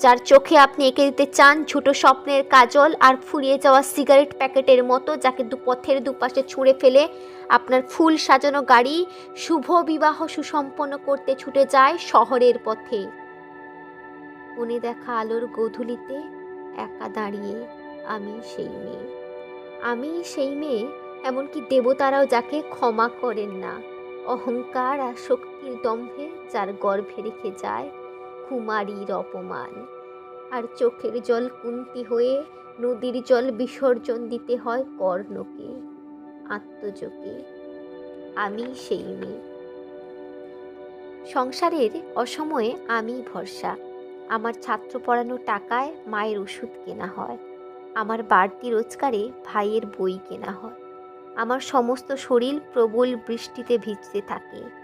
যার চোখে আপনি এঁকে দিতে চান ছোট স্বপ্নের কাজল আর ফুরিয়ে যাওয়া সিগারেট প্যাকেটের মতো যাকে দুপথের দুপাশে ছুঁড়ে ফেলে আপনার ফুল সাজানো গাড়ি শুভ বিবাহ সুসম্পন্ন করতে ছুটে যায় শহরের পথে। মনে দেখা আলোর গোধূলিতে একা দাঁড়িয়ে আমি সেই মেয়ে। আমি সেই মেয়ে, এমনকি দেবতারাও যাকে ক্ষমা করেন না। অহংকার আর শক্তির দম্ভে যার গর্ভে রেখে যায় কুমারীর অপমান। আর চোখের জল কুন্তি হয়ে নদীর জল বিসর্জন দিতে হয় কর্ণকে আত্মযোগে আমি সেই মেয়ে। সংসারের অসময়ে আমি ভরসা। আমার ছাত্র পড়ানো টাকায় মায়ের ওষুধ কেনা হয়। আমার বাড়তি রোজগারে ভাইয়ের বই কেনা হয়। আমার সমস্ত শরীর প্রবল বৃষ্টিতে ভিজতে থাকে।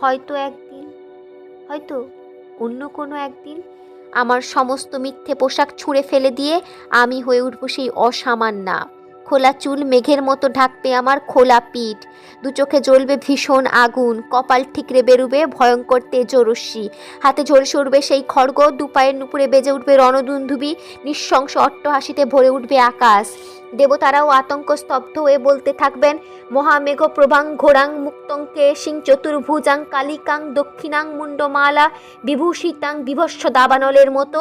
হয়তো একদিন, হয়তো অন্য কোনো একদিন আমার সমস্ত মিথ্যে পোশাক ছুঁড়ে ফেলে দিয়ে আমি হয়ে উঠব সেই অসামান্যা খোলা চুল মেঘের মতো ঢাকবে আমার খোলা পিঠ। দু চোখে জ্বলবে ভীষণ আগুন, কপাল ঠিকরে বেরুবে ভয়ঙ্কর তেজরশ্মি। হাতে ঝলসে উঠবে সেই খড়গ দুপায়ের নুপুরে বেজে উঠবে রণদুন্ধুবি, নিঃশংস অট্টহাসিতে ভরে উঠবে আকাশ। দেবতারাও আতঙ্ক স্তব্ধ হয়ে বলতে থাকবেন, মহামেঘ প্রভাং ঘোরাং মুক্তঙ্কে সিং চতুর্ভুজাং কালিকাং দক্ষিণাং মুন্ডমালা বিভূষিতাং বিভস্য দাবানলের মতো।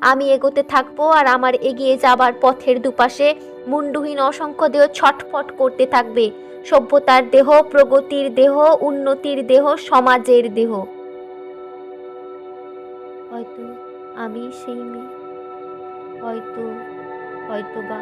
আমি এগোতে থাকব আর আমার এগিয়ে যাবার পথের দুপাশে মুন্ডুহীন অসংখ্য দেহ ছটফট করতে থাকবে। সভ্যতার দেহ, প্রগতির দেহ, উন্নতির দেহ, সমাজের দেহ। হয়তো আমি সেই মেয়ে, হয়তো হয়তো বা